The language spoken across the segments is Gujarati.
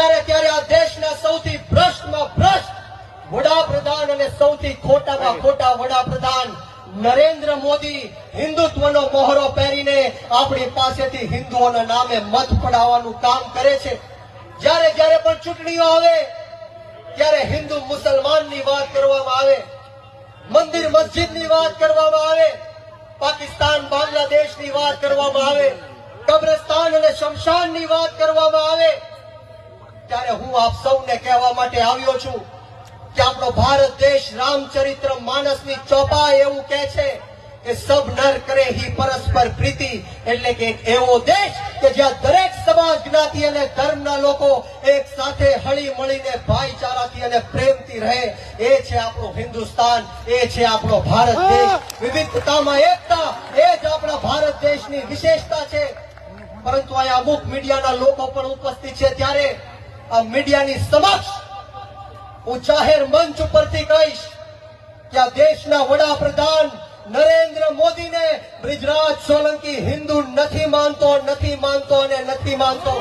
ત્યારે ત્યારે આ દેશના સૌથી ભ્રષ્ટમાં ભ્રષ્ટ વડાપ્રધાન અને સૌથી ખોટામાં ખોટા વડાપ્રધાન નરેન્દ્ર મોદી હિન્દુત્વનો મોહરો પહેરીને આપણી પાસેથી હિન્દુઓના નામે મત પડાવવાનું કામ કરે છે. જ્યારે જ્યારે પણ ચૂંટણીઓ આવે, ત્યારે હિન્દુ મુસલમાનની વાત કરવામાં આવે, મંદિર મસ્જિદની વાત કરવામાં આવે, પાકિસ્તાન, બાંગ્લાદેશની વાત કરવામાં આવે, કબ્રસ્તાન અને શમશાનની વાત કરવામાં આવે ત્યારે હું આપ સૌને કહેવા માટે આવ્યો છું કે આપણો ભારત દેશ રામચરિત્ર માનસની ચોપાઈ એવું કહે છે કે સબ નર કરે હી પરસ્પર પ્રીતિ. એટલે કે એવો દેશ કે જ્યાં દરેક સમાજ જ્ઞાતિ અને ધર્મના લોકો એક સાથે હળી મળીને ભાઈચારાથી અને પ્રેમથી રહે. એ છે આપણું હિન્દુસ્તાન, એ છે આપણો ભારત દેશ. વિવિધતામાં એકતા, એ જ આપણા ભારત દેશની વિશેષતા છે. પરંતુ અહીંયા અમુક મીડિયાના લોકો પણ ઉપસ્થિત છે. ત્યારે આ મીડિયાની સમક્ષ હું જાહેર મંચ ઉપરથી કહીશ કે આ દેશના વડાપ્રધાન નરેન્દ્ર મોદીને બ્રિજરાજ સોલંકી હિન્દુ નથી માનતો નથી માનતો અને નથી માનતો.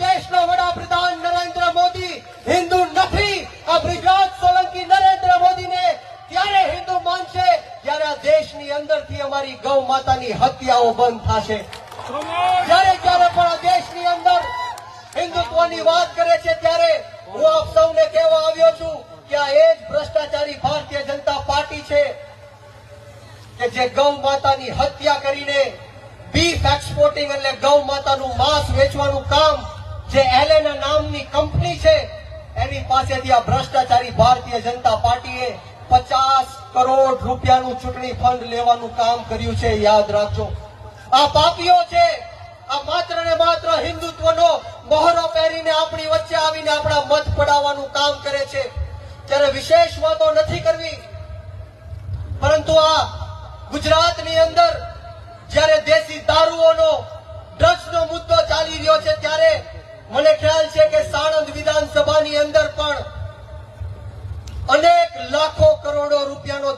દેશના વડાપ્રધાન નરેન્દ્ર મોદી હિન્દુ નથી. આ બ્રિજરાજ સોલંકી નરેન્દ્ર મોદીને ત્યારે હિન્દુ માનશે? જ્યારે આ દેશની અંદરથી અમારી ગૌ માતાની હત્યાઓ બંધ થશે. જ્યારે જ્યારે પણ દેશની અંદર હિન્દુત્વની વાત કરે છે ત્યારે હું આપ સૌને કહેવા આવ્યો છું કે આ એ જ ભ્રષ્ટાચારી ભારતીય જનતા પાર્ટી છે કે જે ગૌ માતાની હત્યા કરીને બીફ એક્સપોર્ટિંગ એટલે ગૌ માતાનું માંસ વેચવાનું કામ જે એલેના નામની કંપની છે, એની પાસેથી આ ભ્રષ્ટાચારી ભારતીય જનતા પાર્ટીએ પચાસ કરોડ રૂપિયાનું ચૂંટણી ફંડ લેવાનું કામ કર્યું છે. યાદ રાખજો. આ પાપીઓ છે. આ માત્ર ને માત્ર હિન્દુત્વનો મહોરો પહેરીને આપણી વચ્ચે આવીને આપણા મત પડાવવાનું કામ કરે છે. ત્યારે વિશેષ વાતો નથી કરવી. પરંતુ આ ગુજરાતની અંદર જ્યારે દેશી દારૂઓનો, ડ્રગ્સનો મુદ્દો ચાલી રહ્યો છે ત્યારે મને ખ્યાલ છે કે સાણંદ વિધાનસભાની અંદર પણ અનેક લાખો કરોડો રૂપિયાનો